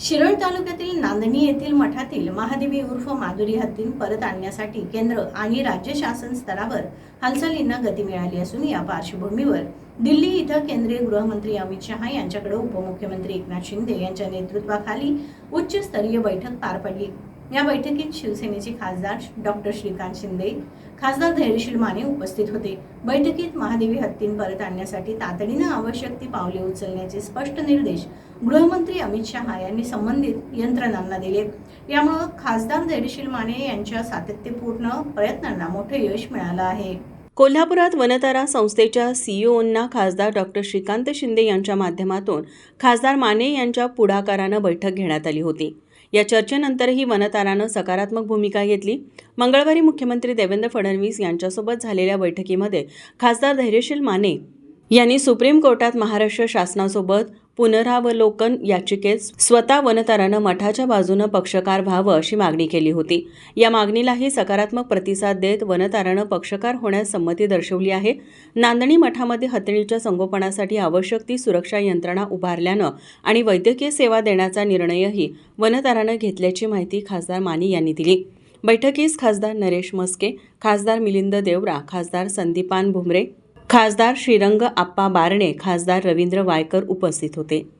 शिरोळ तालुक्यातील नांदणी येथील मठातील महादेवी उर्फ माधुरी हत्तीन परत आणण्यासाठी केंद्र आणि राज्य शासन स्तरावर हालचालींना गती मिळाली असून या पार्श्वभूमीवर दिल्ली इथं केंद्रीय गृहमंत्री अमित शहा यांच्याकडे उपमुख्यमंत्री एकनाथ शिंदे यांच्या नेतृत्वाखाली उच्चस्तरीय बैठक पार पडली. या बैठकीत शिवसेनेचे खासदार डॉक्टर श्रीकांत शिंदे खासदार धैर्यशील माने उपस्थित होते. बैठकीत महादेवी हत्तीं परत आणण्यासाठी तातडीनं आवश्यक ती पावले उचलण्याचे स्पष्ट निर्देश गृहमंत्री अमित शहा यांनी संबंधित यंत्रणांना दिले. यामुळं खासदार धैर्यशील माने यांच्या सातत्यपूर्ण प्रयत्नांना मोठे यश मिळालं आहे. कोल्हापुरात वनतारा संस्थेच्या सीईओंना खासदार डॉक्टर श्रीकांत शिंदे यांच्या माध्यमातून खासदार माने यांच्या पुढाकारानं बैठक घेण्यात आली होती. या चर्चेनंतरही वनतारानं सकारात्मक भूमिका घेतली. मंगळवारी मुख्यमंत्री देवेंद्र फडणवीस यांच्यासोबत झालेल्या बैठकीमध्ये खासदार धैर्यशील माने यांनी सुप्रीम कोर्टात महाराष्ट्र शासनासोबत पुनरावलोकन याचिकेत स्वतः वनतारानं मठाच्या बाजूनं पक्षकार व्हावं अशी मागणी केली होती. या मागणीलाही सकारात्मक प्रतिसाद देत वनतारानं पक्षकार होण्यास संमती दर्शवली आहे. नांदणी मठामध्ये हत्तीच्या संगोपनासाठी आवश्यक ती सुरक्षा यंत्रणा उभारल्यानं आणि वैद्यकीय सेवा देण्याचा निर्णयही वनतारानं घेतल्याची माहिती खासदार माने यांनी दिली. बैठकीस खासदार नरेश मस्के खासदार मिलिंद देवरा खासदार संदीपान भुमरे खासदार श्रीरंग आप्पा बारणे खासदार रवींद्र वायकर उपस्थित होते.